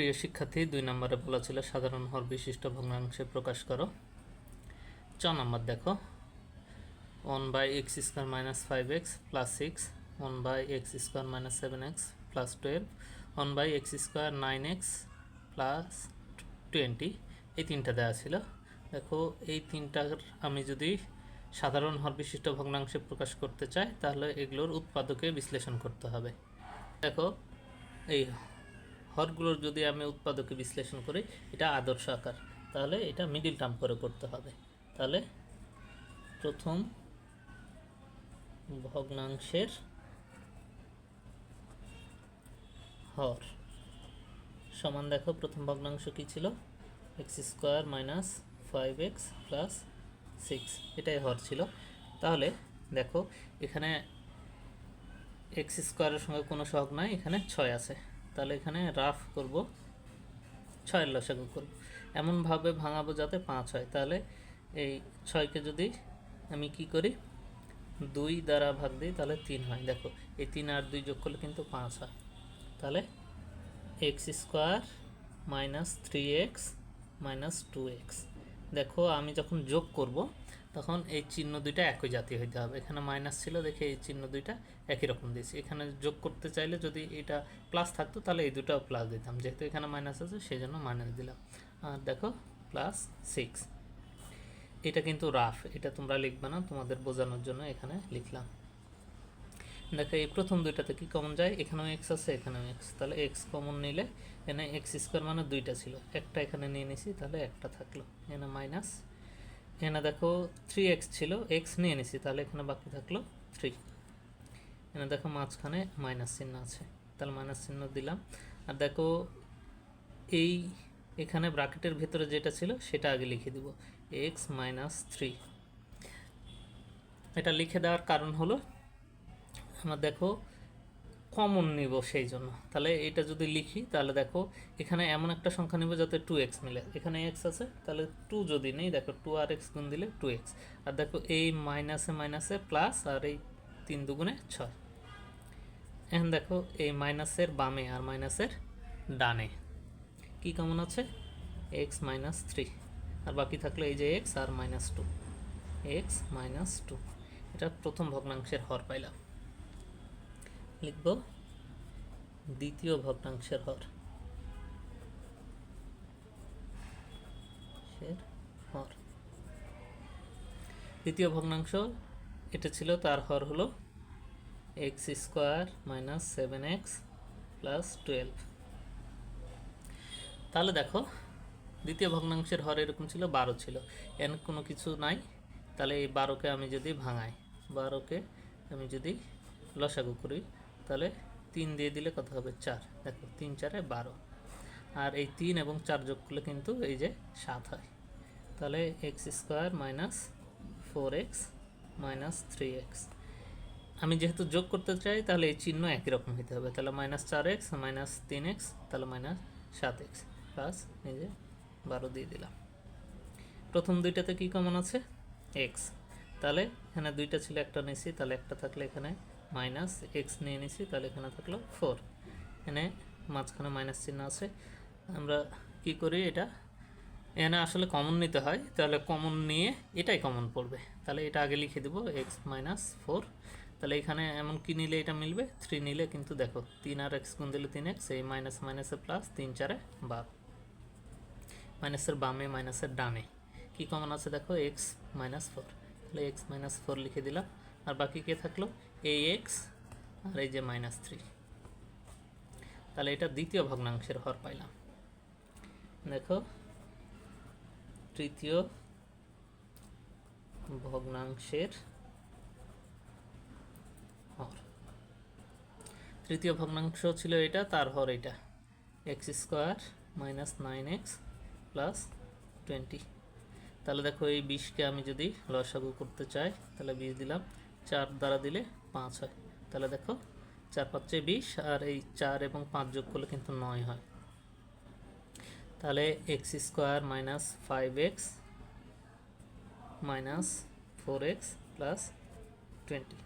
প্রিয় শিক্ষার্থী, দুই নম্বরে বলা ছিল, সাধারণ হর বিশিষ্ট ভগ্নাংশে প্রকাশ করো। চ নম্বর দেখো। One by x square minus five x plus six one by x square minus seven x plus twelve one by x square nine x plus twenty এই তিনটা দেওয়া ছিল। দেখো, এই তিনটার আমি যদি সাধারণ হর বিশিষ্ট ভগ্নাংশে প্রকাশ করতে চাই, তাহলে এগুলোর উৎপাদকে বিশ্লেষণ করতে হবে। দেখো, এই হরগুলোর যদি আমি উৎপাদকে বিশ্লেষণ করি, এটা আদর্শ আকার। তাহলে এটা মিডিল টার্ম করে করতে হবে। তাহলে প্রথম ভগ্নাংশের হর। সমান দেখো, প্রথম ভগ্নাংশ কি ছিল? X square minus five x plus six এটাই হর ছিল। তাহলে দেখো, এখানে এক্স স্কোয়ারের সঙ্গে কোনো সহগ নাই, এখানে ছয় আছে। তাহলে এখানে রাফ করব ছয়ের লসাগু করব। এমনভাবে ভাঙাবো যাতে পাঁচ হয়। তাহলে এই ছয়কে যদি আমি কি করি? দুই দ্বারা ভাগ দিই, তাহলে তিন হয়। দেখো, এই তিন আর দুই যোগ করলে কিন্তু পাঁচ হয়। তাহলে x square minus three x minus two x. দেখো, আমি যখন যোগ করব তখন এই চিহ্ন দুইটা একই জাতীয় হইতে হবে। এখানে মাইনাস ছিল, দেখে এই চিহ্ন দুইটা একই রকম দিয়েছি। এখানে যোগ করতে চাইলে যদি এটা প্লাস থাকতো, তাহলে এই দুটাও প্লাস দিতাম। যেহেতু এখানে মাইনাস আছে সেই জন্য মাইনাস দিলাম। আর দেখো প্লাস সিক্স এটা কিন্তু রাফ এটা তোমরা লিখবে না, তোমাদের বোঝানোর জন্য এখানে লিখলাম। দেখো, এই প্রথম দুইটাতে কি কমন যায়? এখানেও এক্স আছে, এখানেও এক্স তাহলে এক্স কমন নিলে এখানে এক্স স্কোয়ার মানে দুইটা ছিল। একটা এখানে নিয়ে নিছি, তাহলে একটা থাকল। এখানে মাইনাস এখানে দেখো থ্রি এক্স ছিল এক্স নিয়ে নিছি, তাহলে এখানে বাকি থাকল থ্রি এখানে দেখো মাঝখানে মাইনাস চিহ্ন আছে, তাহলে মাইনাস চিহ্ন দিলাম। আর দেখো, এই এখানে ব্রাকেটের ভেতরে যেটা ছিল, সেটা আগে লিখে দিব এক্স মাইনাস থ্রি এটা লিখে দেওয়ার কারণ হলো, আমার দেখো কমন নিব সেই জন্য তাহলে এটা যদি লিখি, তাহলে দেখো এখানে এমন একটা সংখ্যা নিব যাতে টু এক্স মিলে। এখানে এক্স আছে, তাহলে টু যদি নেই, দেখো টু আর এক্স গুণ দিলে টু এক্স আর দেখো এই মাইনাসে মাইনাসে প্লাস আর এই তিন দুগুণে ছয়। এখন দেখো এই মাইনাসের বামে আর মাইনাসের ডানে। কি কেমন আছে? এক্স মাইনাস থ্রি আর বাকি থাকল এই যে এক্স আর minus two x minus two এটা প্রথম ভগ্নাংশের হর পাইলাম। লিখব দ্বিতীয় ভগ্নাংশের হর। হর। দ্বিতীয় ভগ্নাংশ, এটা ছিল তার হর হলো x square minus seven x plus twelve তাহলে দেখো, দ্বিতীয় ভগ্নাংশের হর এরকম ছিল, বারো ছিল। এন কোনো কিছু নাই, তাহলে এই বারোকে আমি যদি ভাঙাই, বারোকে আমি যদি লসাগু করি তাহলে তিন দিয়ে দিলে কত হবে চার? দেখো, তিন, চারে বারো। আর এই তিন এবং চার যোগ করলে কিন্তু এই যে সাত হয়। তাহলে x square minus four x minus three x আমি যেহেতু যোগ করতে চাই, তাহলে এই চিহ্ন একই রকম হতে হবে। তাহলে মাইনাস চার এক্স মাইনাস তিন এক্স তাহলে মাইনাস সাত এক্স প্লাস এই যে বারো দিয়ে দিলাম। প্রথম দুইটাতে কি কমন আছে? এক্স তাহলে এখানে দুইটা ছিল, একটা নিছি তাহলে একটা থাকলে এখানে মাইনাস এক্স নিয়ে নিছি, তাহলে এখানে থাকল ফোর। এখানে মাঝখানে মাইনাস চিহ্ন আছে। আমরা কি করি এটা? এখানে আসলে কমন নিতে হয়, তাহলে কমন নিয়ে এটাই কমন পড়বে। তাহলে এটা আগে লিখে দেবো, এক্স মাইনাস ফোর। তাহলে এখানে এমন কি নিলে এটা মিলবে? থ্রি নিলে কিন্তু দেখো, তিন আর এক্স গুণ দিলে তিন এক্স, এই মাইনাস মাইনাসে প্লাস তিন চারে বারো। মাইনাসের বামে, মাইনাসের ডানে। কি কমন আছে দেখো? X minus four. তাহলে এক্স মাইনাস ফোর লিখে দিলাম। আর বাকি কে থাকল? এই এক্স আর এই যে মাইনাস থ্রি তাহলে এটা দ্বিতীয় ভগ্নাংশের হর পাইলাম। দেখো, তৃতীয় ভগ্নাংশের হর। তৃতীয় ভগ্নাংশ ছিল এটা, তার হর এটা। X square minus nine x plus twenty তাহলে দেখো, এই বিশকে আমি যদি লসাগু করতে চাই, তাহলে বিশ দিলাম। চার দ্বারা দিলে পাঁচ হয়। তাহলে দেখো, চার পাঁচে বিশ, আর এই চার এবং পাঁচ যোগ করলে কিন্তু নয় হয়। তাহলে x square minus five x minus four x plus twenty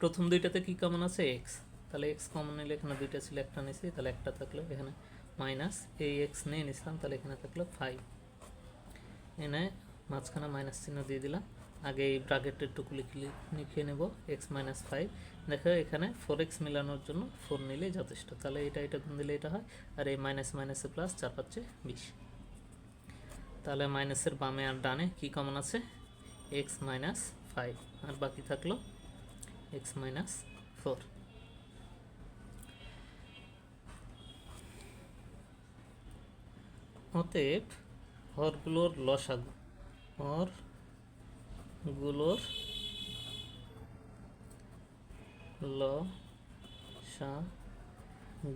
প্রথম দুইটাতে কি কমন আছে? এক্স তাহলে এক্স কমন নিলে এখানে দুইটা ছিল, একটা নিয়েছি তাহলে একটা থাকল এখানে মাইনাস এই এক্স নিয়ে নিছিলাম, তাহলে এখানে থাকল ফাইভ এনে মাঝখানে মাইনাস চিহ্ন দিয়ে দিলাম। আগে এই ব্রাকেটের টুকু লিখে লিখে নেব এক্স মাইনাস ফাইভ দেখো, এখানে ফোর এক্স মেলানোর জন্য ফোর নিলেই যথেষ্ট। তাহলে এটা এটা গুণ দিলে এটা হয়, আর এই মাইনাস মাইনাসে প্লাস চার পাচ্ছে বিশ। তাহলে মাইনাসের বামে আর ডানে কি কমন আছে? এক্স মাইনাস ফাইভ আর বাকি থাকল এক্স মাইনাস ফোর অতএব, হরগুলোর লসাগু হরগুলোর ল, সা,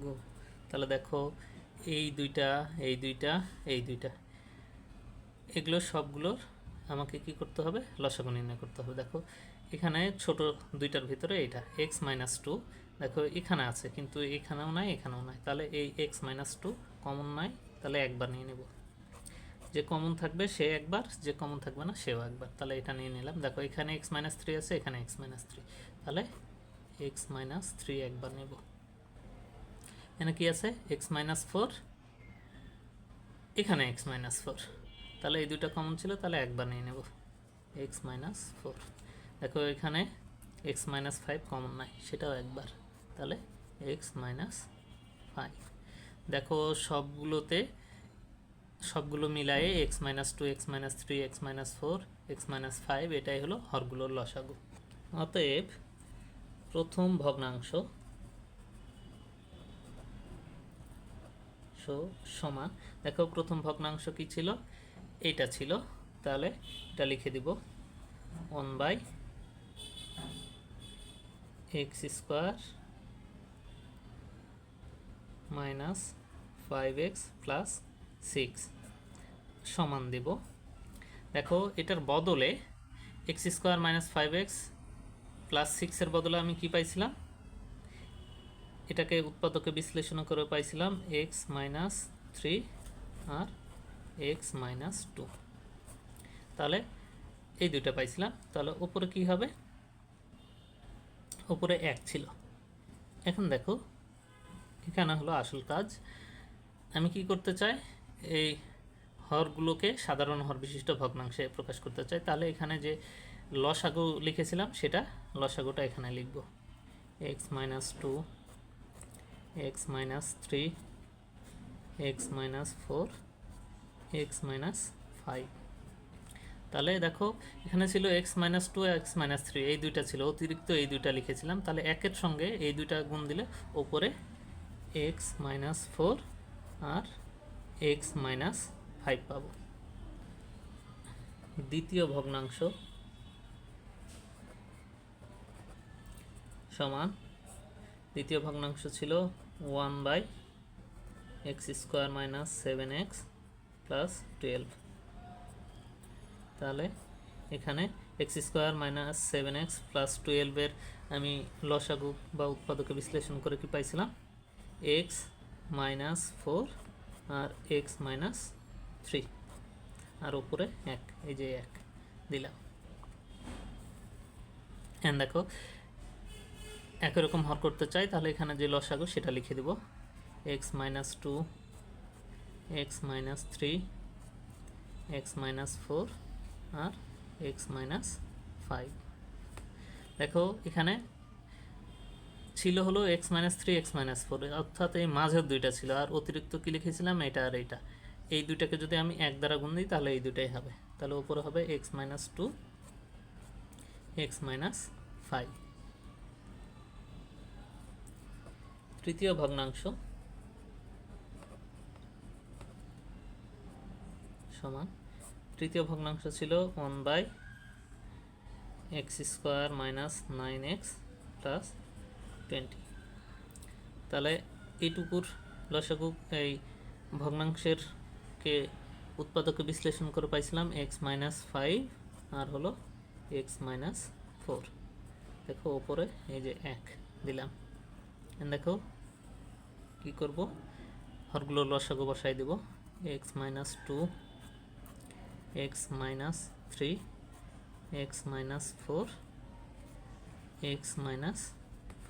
গু। তাহলে দেখো, এই দুইটা এই দুইটা এই দুইটা। এগুলো সবগুলোর আমাকে কি করতে হবে? লসাগু নির্ণয় করতে হবে। দেখো, এখানে ছোট দুইটার ভিতরে এইটা এক্স মাইনাস টু দেখো, এখানে আছে, কিন্তু এখানেও নাই এখানেও নাই। তাহলে এই এক্স মাইনাস টু কমন নাই, তাহলে একবার নিয়ে নেব। যে কমন থাকবে সে একবার, যে কমন থাকবে না সেও একবার। তাহলে এটা নিয়ে নিলাম। দেখো, এখানে এক্স মাইনাস থ্রি আছে, এখানে এক্স মাইনাস থ্রি তাহলে এক্স মাইনাস থ্রি একবার নেব। এখানে কি আছে? এক্স মাইনাস ফোর এখানে এক্স মাইনাস ফোর তাহলে এই দুটো কমন ছিল, তাহলে একবার নিয়ে নেব। এক্স মাইনাস ফোর দেখো, এখানে এক্স মাইনাস ফাইভ কমন নাই, সেটাও একবার। তাহলে এক্স মাইনাস ফাইভ দেখো, সবগুলোতে সবগুলো মিলায়ে x minus two x minus three x minus four x minus five এটাই হলো হরগুলোর লসাগু। অতএব প্রথম ভগ্নাংশ সমান, দেখো প্রথম ভগ্নাংশ কি ছিল? এটা ছিল। তাহলে এটা লিখে দিব one by x square minus five x plus six সমান দেব। দেখো, এটার বদলে x square minus five x plus সিক্সের বদলে আমি কি পাইছিলাম? এটাকে উৎপাদকে বিশ্লেষণ করে পাইছিলাম এক্স মাইনাস থ্রি আর এক্স মাইনাস টু তাহলে এই দুইটা পাইছিলাম। তাহলে উপরে কি হবে? উপরে এক ছিল। এখন দেখো, এখানে হলো আসল কাজ। আমি কি করতে চাই? এই হরগুলোকে সাধারণ হর বিশিষ্ট ভগ্নাংশে প্রকাশ করতে চাই, তাহলে এখানে যে লসাগু লিখেছিলাম, সেটা লসাগুটা এখানে লিখব। X minus two x minus three x minus four x minus five তাহলে দেখো, এখানে ছিল x minus two x minus three এই দুইটা ছিল, অতিরিক্ত এই দুইটা লিখেছিলাম, তাহলে একের সঙ্গে এই দুইটা গুণ দিলে ওপরে এক্স মাইনাস ফোর আর এক্স মাইনাস ফাইভ পাবো। দ্বিতীয় ভগ্নাংশ সমান, দ্বিতীয় ভগ্নাংশ ছিল one by x square minus seven x plus twelve তাহলে এখানে x square minus seven x plus টুয়েলভের আমি লসাগু বা উৎপাদকে বিশ্লেষণ করে কি পাইছিলাম? এক্স মাইনাস ফোর আর এক্স মাইনাস থ্রি আর উপরে এক, এই যে এক। দিলাম। হ্যাঁ দেখো, একই রকম হর করতে চাই, তাহলে এখানে যে লসাগু, সেটা লিখে দেব। X minus two x minus three x minus four আর এক্স মাইনাস ফাইভ দেখো, এখানে ছিল হলো x minus three x minus four অর্থাৎ এই মাঝের দুইটা ছিল। আর অতিরিক্ত কী লিখেছিলাম? এটা আর এইটা। এই দুইটাকে যদি আমি এক দ্বারা গুণ দিই, তাহলে এই দুটাই হবে। তাহলে উপরে হবে x minus two x minus five তৃতীয় ভগ্নাংশ সমান, তৃতীয় ভগ্নাংশ ছিল one by x square minus nine x plus twenty. তাহলে এইটুকুর লসাগু, এই ভগ্নাংশের কে উৎপাদকে বিশ্লেষণ করে পাইছিলাম এক্স মাইনাস ফাইভ আর হলো এক্স মাইনাস ফোর দেখো ওপরে এই যে এক দিলাম। দেখো কি করব? হরগুলো লসাগু বসাই দেব। X minus two x minus three x minus four x minus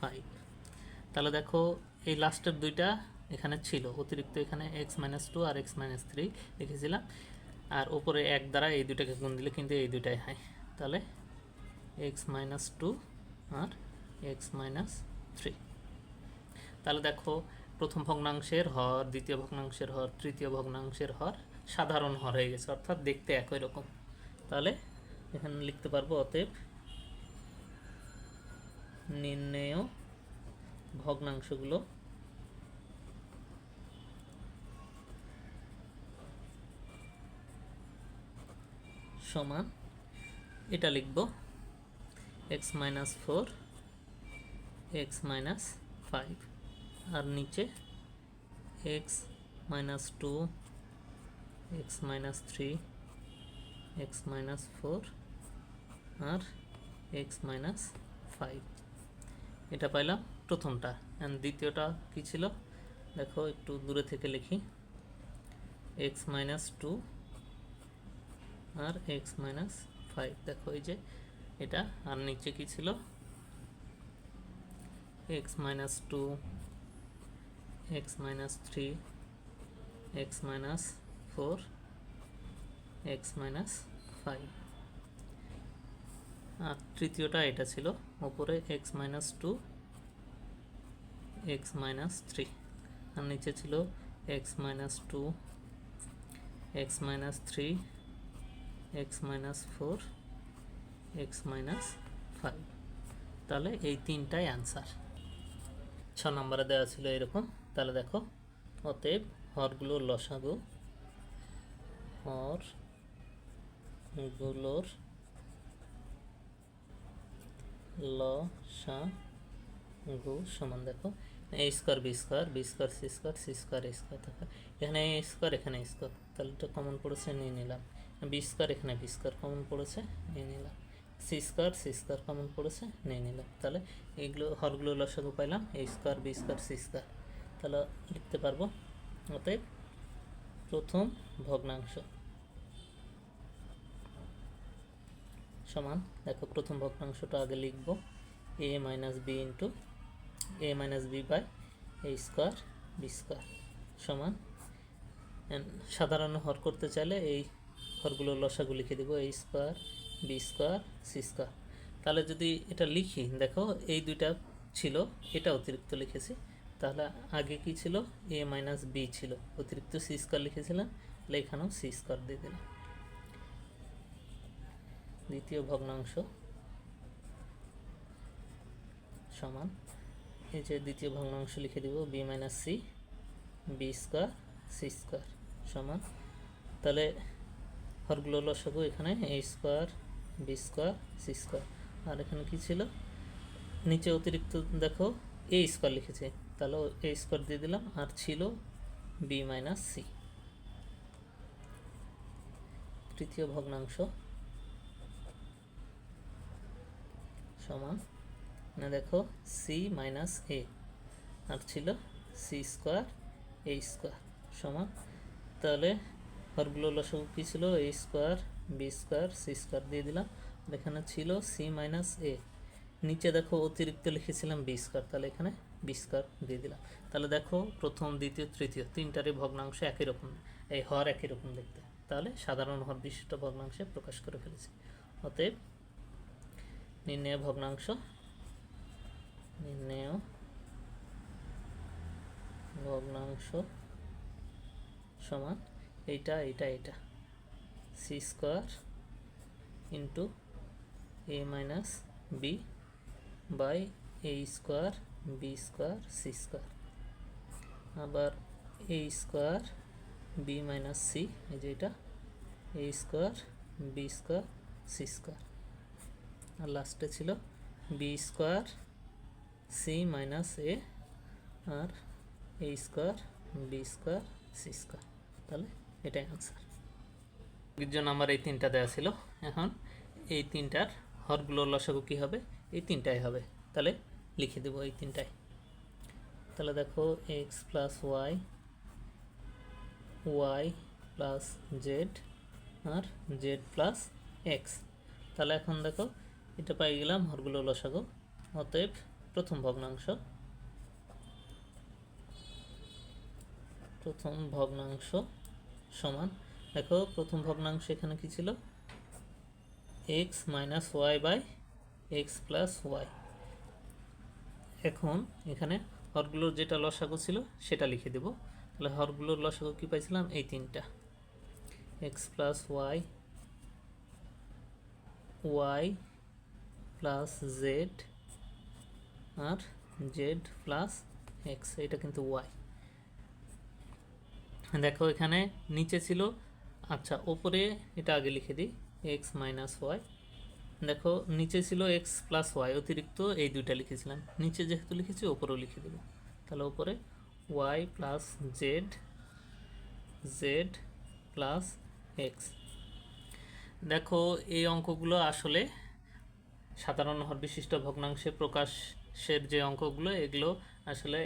five তাহলে দেখো, এই লাস্টের দুইটা এখানে ছিল। অতিরিক্ত এখানে এক্স মাইনাস টু আর এক্স মাইনাস থ্রি লিখেছিলাম। আর উপরে এক দ্বারা এই দুটাকে গুণ দিলে কিন্তু এই দুটাই হয় তাহলে এক্স মাইনাস টু আর এক্স মাইনাস থ্রি তাহলে দেখো, প্রথম ভগ্নাংশের হর, দ্বিতীয় ভগ্নাংশের হর, তৃতীয় ভগ্নাংশের হর সাধারণ হর হয়ে গেছে, অর্থাৎ দেখতে একই রকম। তাহলে এখানে লিখতে পারব, অতএব নির্ণেয় ভগ্নাংশগুলো। সমান, এটা লিখব x minus four x minus five আর নিচে x minus two x minus three x minus four আর এক্স মাইনাস ফাইভ এটা পাইলাম প্রথমটা। অ্যান্ড দ্বিতীয়টা কী ছিল? দেখো, একটু দূরে থেকে লিখি। এক্স মাইনাস টু আর এক্স মাইনাস ফাইভ দেখো, এই যে এটা। আর নিচে কী ছিল? X minus two x minus three x minus four x minus five আর তৃতীয়টা এটা ছিল। ওপরে x minus two x minus three আর নিচে ছিল x minus two x minus three x minus four x minus five তাহলে এই তিনটাই অ্যান্সার ছ নম্বরে দেওয়া ছিল এরকম। তাহলে দেখো, অতএব হরগুলোর লসাগু হরগুলোর লসাগু সমান দেখো। A square, b square b square, c square c square, a square থাকে এখানে এ স্কোয়ার, এখানে স্কোয়ার। তাহলে এটা কমন পড়েছে, নিয়ে নিলাম। বি স্কোয়ার, এখানে বি স্কোয়ার কমন পড়েছে, নিয়ে নিলাম। C square c square common পড়েছে, নিয়ে নিলাম। তাহলে এইগুলো হরগুলো লসাগু পাইলাম, a square, b square, c square. তাহলে লিখতে পারব। অতএব প্রথম ভগ্নাংশ। সমান। দেখো, প্রথম ভগ্নাংশটা আগে লিখব। A minus b into a minus b by a square b square সমান। সাধারণ হর করতে চাইলে এই হরগুলো লসাগু লিখে দেবো a square b square c square তাহলে যদি এটা লিখি, দেখো, এই দুইটা ছিল, এটা অতিরিক্ত লিখেছি। তাহলে আগে কি ছিল? এ মাইনাস বি ছিল। অতিরিক্ত সি স্কোয়ার লিখেছিলাম, তাহলে এখানেও সি স্কোয়ার দিয়ে দিলাম। দ্বিতীয় ভগ্নাংশ সমান। এই যে দ্বিতীয় ভগ্নাংশ লিখে দিব b minus c b square c square সমান। তাহলে হরগুলো লসাগু এখানে a square b square c square আর এখানে কী ছিল? নিচে অতিরিক্ত দেখো এ স্কোয়ার লিখেছে। তাহলে এ স্কোয়ার দিয়ে দিলাম, আর ছিল বি মাইনাস সি তৃতীয় ভগ্নাংশ। সমান, না দেখো সি মাইনাস এ আর ছিল সি স্কোয়ার এ স্কোয়ার সমান। তাহলে হরগুলো লসাগু কী ছিল? A square b square c square দিয়ে দিলাম। এখানে ছিল সি মাইনাস এ নিচে দেখো অতিরিক্ত লিখেছিলাম বি স্কোয়ার তাহলে এখানে বি স্কোয়ার দিয়ে দিলাম। তাহলে দেখো প্রথম, দ্বিতীয়, তৃতীয়, তিনটারই ভগ্নাংশ একই রকম, এই হর একই রকম দেখতে। তাহলে সাধারণ হর বিশিষ্ট ভগ্নাংশে প্রকাশ করে ফেলেছি। অতএব নির্ণয় ভগ্নাংশ। নির্ণয় ভগ্নাংশ সমান এইটা এইটা এটা c square into a minus b by a square b square c square আবার a square b minus c এই যে এটা। A square b square c square আর লাস্টে ছিল b square c minus a R a square b square c square তাহলে এটাই answer জন্য আমার এই তিনটা দেওয়া ছিল। এখন এই তিনটার হরগুলোর লসাগু কী হবে? এই তিনটাই হবে। তাহলে লিখে দেবো এই তিনটাই। তাহলে দেখো x plus y y plus z আর জেড প্লাস এক্স তাহলে এখন দেখো এটা পাই গেলাম হরগুলো লসাগো, অতএব প্রথম ভগ্নাংশ। প্রথম ভগ্নাংশ সমান, দেখো প্রথম ভগ্নাংশ এখানে কি ছিল? X minus y by x plus y এখন এখানে হরগুলোর যেটা লসাগো ছিল সেটা লিখে দেব। তাহলে হরগুলোর লসাগু কী পাইছিলাম? এই তিনটা। X plus y y plus z আর জেড প্লাস এক্স এটা কিন্তু ওয়াই দেখো এখানে নিচে ছিল আচ্ছা ওপরে এটা আগে লিখে দিই এক্স মাইনাস ওয়াই দেখো, নিচে ছিল এক্স প্লাস ওয়াই অতিরিক্ত এই দুইটা লিখেছিলাম। নিচে যেহেতু লিখেছি, ওপরেও লিখে দেবো। তাহলে ওপরে y plus z z plus x দেখো, এই অঙ্কগুলো আসলে সাধারণ হর বিশিষ্ট ভগ্নাংশে প্রকাশের যে অঙ্কগুলো, এগুলো আসলে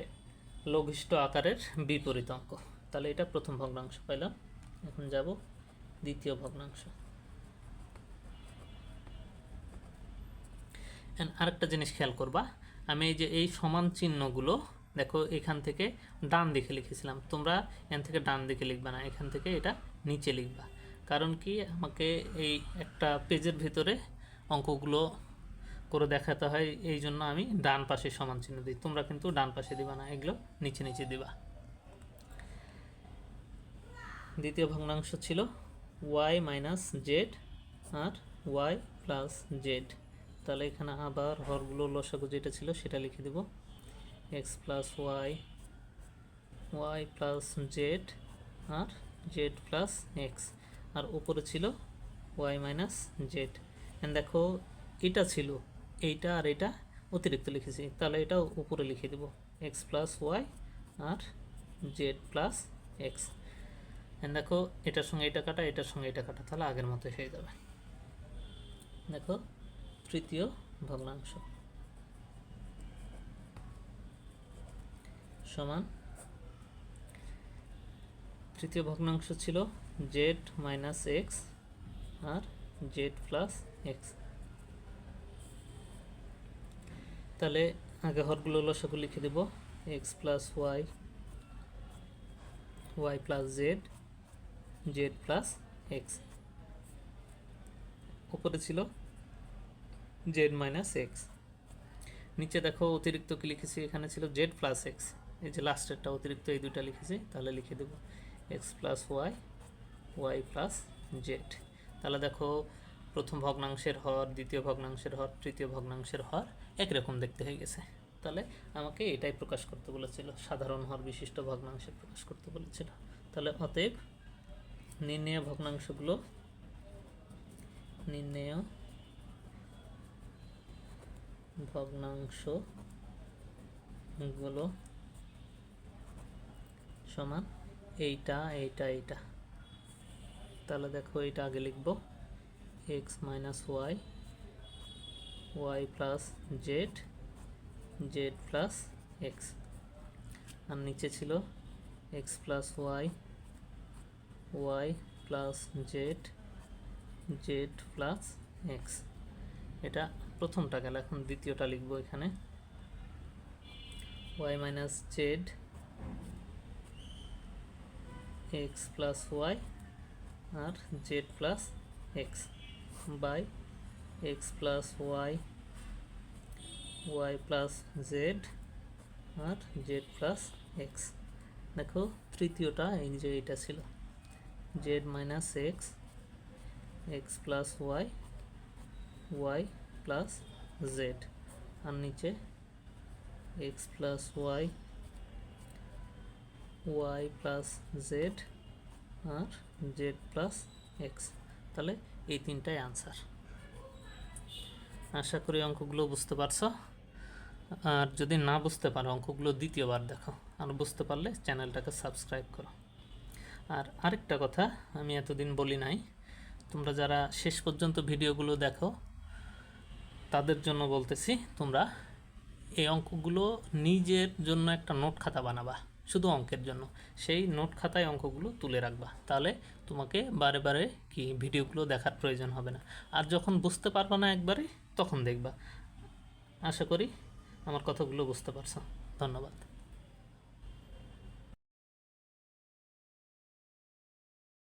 লঘিষ্ঠ আকারের বিপরীত অঙ্ক। তাহলে এটা প্রথম ভগ্নাংশ পাইলাম। এখন যাব দ্বিতীয় ভগ্নাংশ। আরেকটা জিনিস খেয়াল করবা, আমি এই যে এই সমান চিহ্নগুলো, দেখো এখান থেকে ডান দিকে লিখেছিলাম। তোমরা এখান থেকে ডান দিকে লিখবা না, এখান থেকে এটা নিচে লিখবা। কারণ কি আমাকে এই একটা পেজের ভিতরে অঙ্কগুলো করে দেখাতে হয়, এই জন্য আমি ডান পাশে সমান চিহ্ন দিই। তোমরা কিন্তু ডান পাশে দিবা না, এগুলো নিচে নিচে দিবা। দ্বিতীয় ভগ্নাংশ ছিল ওয়াই মাইনাস জেড আর ওয়াই প্লাস জেড তাহলে এখানে আবার হরগুলো লসাগু যেটা ছিল সেটা লিখে দেব। X plus y y plus z আর জেড প্লাস এক্স আর উপরে ছিল ওয়াই মাইনাস জেড দেখো, এটা ছিল এইটা আর এটা অতিরিক্ত লিখেছি। তাহলে এটা উপরে লিখে দেব। এক্স প্লাস ওয়াই আর জেড প্লাস এক্স দেখো, এটার সঙ্গে এটা কাটা, এটার সঙ্গে এটা কাটা, তাহলে আগের মতো হয়ে যাবে। দেখো, তৃতীয় ভগ্নাংশ। সমান তৃতীয় ভগ্নাংশ ছিল জেড মাইনাস এক্স আর জেড প্লাস এক্স তাহলে আগে হরগুলো লসাগু লিখে দেব। X plus y y plus z z plus x উপরে ছিল জেড মাইনাস এক্স নিচে দেখো অতিরিক্ত কি লিখেছি? এখানে ছিল জেড প্লাস এক্স এই যে লাস্টেরটা অতিরিক্ত এই দুটা লিখেছি, তাহলে লিখে দেবো x plus y y plus z তাহলে দেখো প্রথম ভগ্নাংশের হর, দ্বিতীয় ভগ্নাংশের হর, তৃতীয় ভগ্নাংশের হর একরকম দেখতে হয়ে গেছে। তাহলে আমাকে এটাই প্রকাশ করতে বলেছিল, সাধারণ হর বিশিষ্ট ভগ্নাংশে প্রকাশ করতে বলেছিল। তাহলে অতএব নির্ণেয় ভগ্নাংশগুলো নির্ণেয় ভগ্নাংশগুলো সমান এইটা এইটা এইটা। তাহলে দেখো এইটা আগে লিখব x minus y y plus z z plus x আর নিচে ছিল x plus y y plus z z plus x এটা প্রথমটা গেল এখন দ্বিতীয়টা লিখব এখানে। Y minus z x plus y R z plus x by x plus y y plus z R z plus x দেখো, তৃতীয়টা, এই যে এটা ছিল। Z minus x x plus y y plus z আর নিচে x plus y y plus z আর z plus x তাহলে এই তিনটাই আনসার আশা করি অঙ্কগুলো বুঝতে পারছ। আর যদি না বুঝতে পারো, অঙ্কগুলো দ্বিতীয়বার দেখো। আর বুঝতে পারলে চ্যানেলটাকে সাবস্ক্রাইব করো। আর আরেকটা কথা আমি এতদিন বলি নাই, তোমরা যারা শেষ পর্যন্ত ভিডিওগুলো দেখো, তাদের জন্য বলতেছি, তোমরা এই অঙ্কগুলো নিজের জন্য একটা নোট খাতা বানাবা, শুধু অঙ্কের জন্য। সেই নোট খাতায় অঙ্কগুলো তুলে রাখবা। তাহলে তোমাকে বারে বারে কি ভিডিওগুলো দেখার প্রয়োজন হবে না। আর যখন বুঝতে পারবা না একবারে তখন দেখবা। আশা করি আমার কথাগুলো বুঝতে পারছ। ধন্যবাদ।